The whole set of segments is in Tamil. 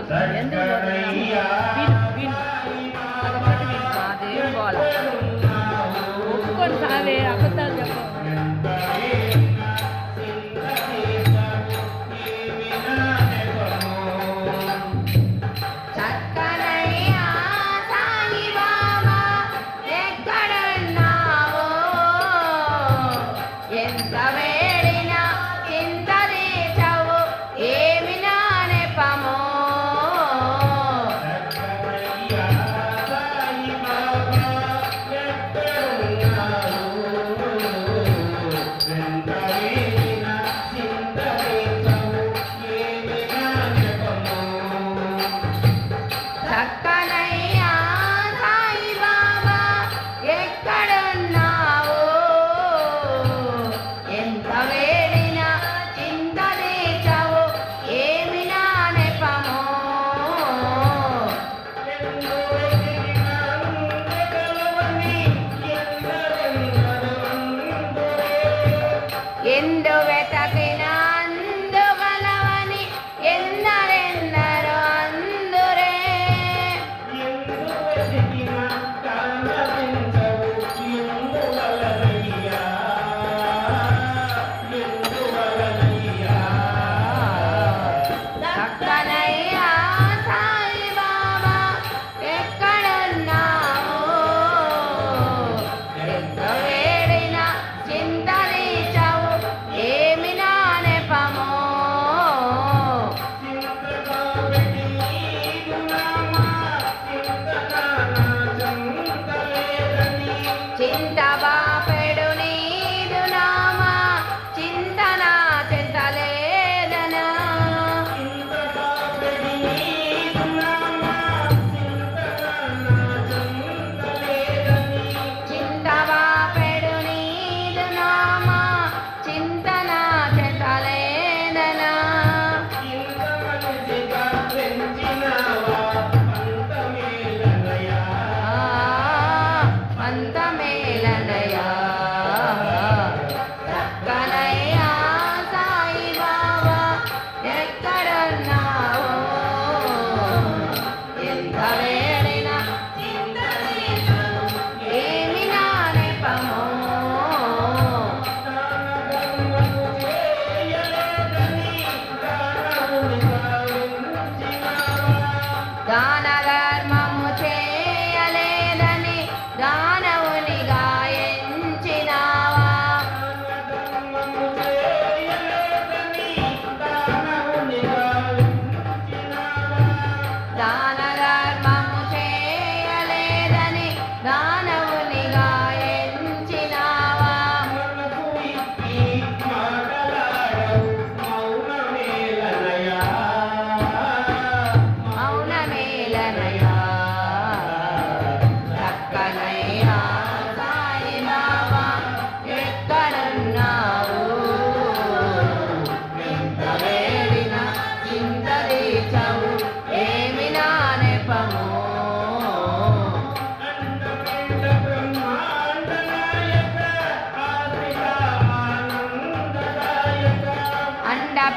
எந்த எந்த வீணு வீணு அது பாட்டு வீணு அதே போல ஒப்புக்கொண்டு சாவே அப்பத்தான் ஜப்பம் Entrame la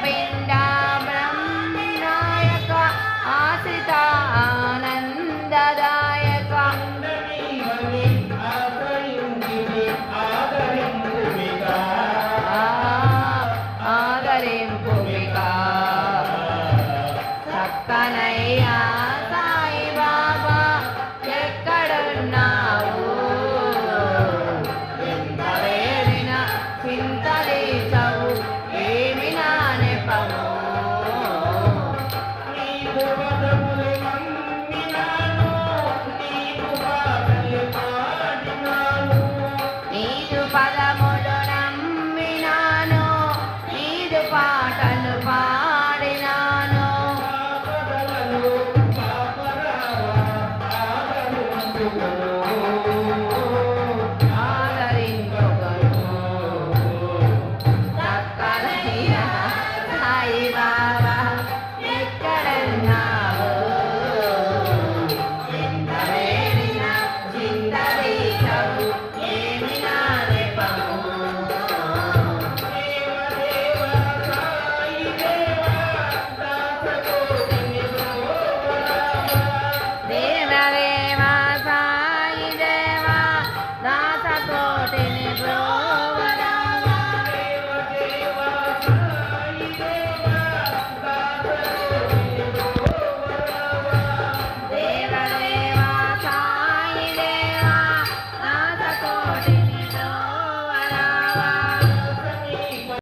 പെണ്ട పాటలు పాడినాను. పాపలను పాపరావా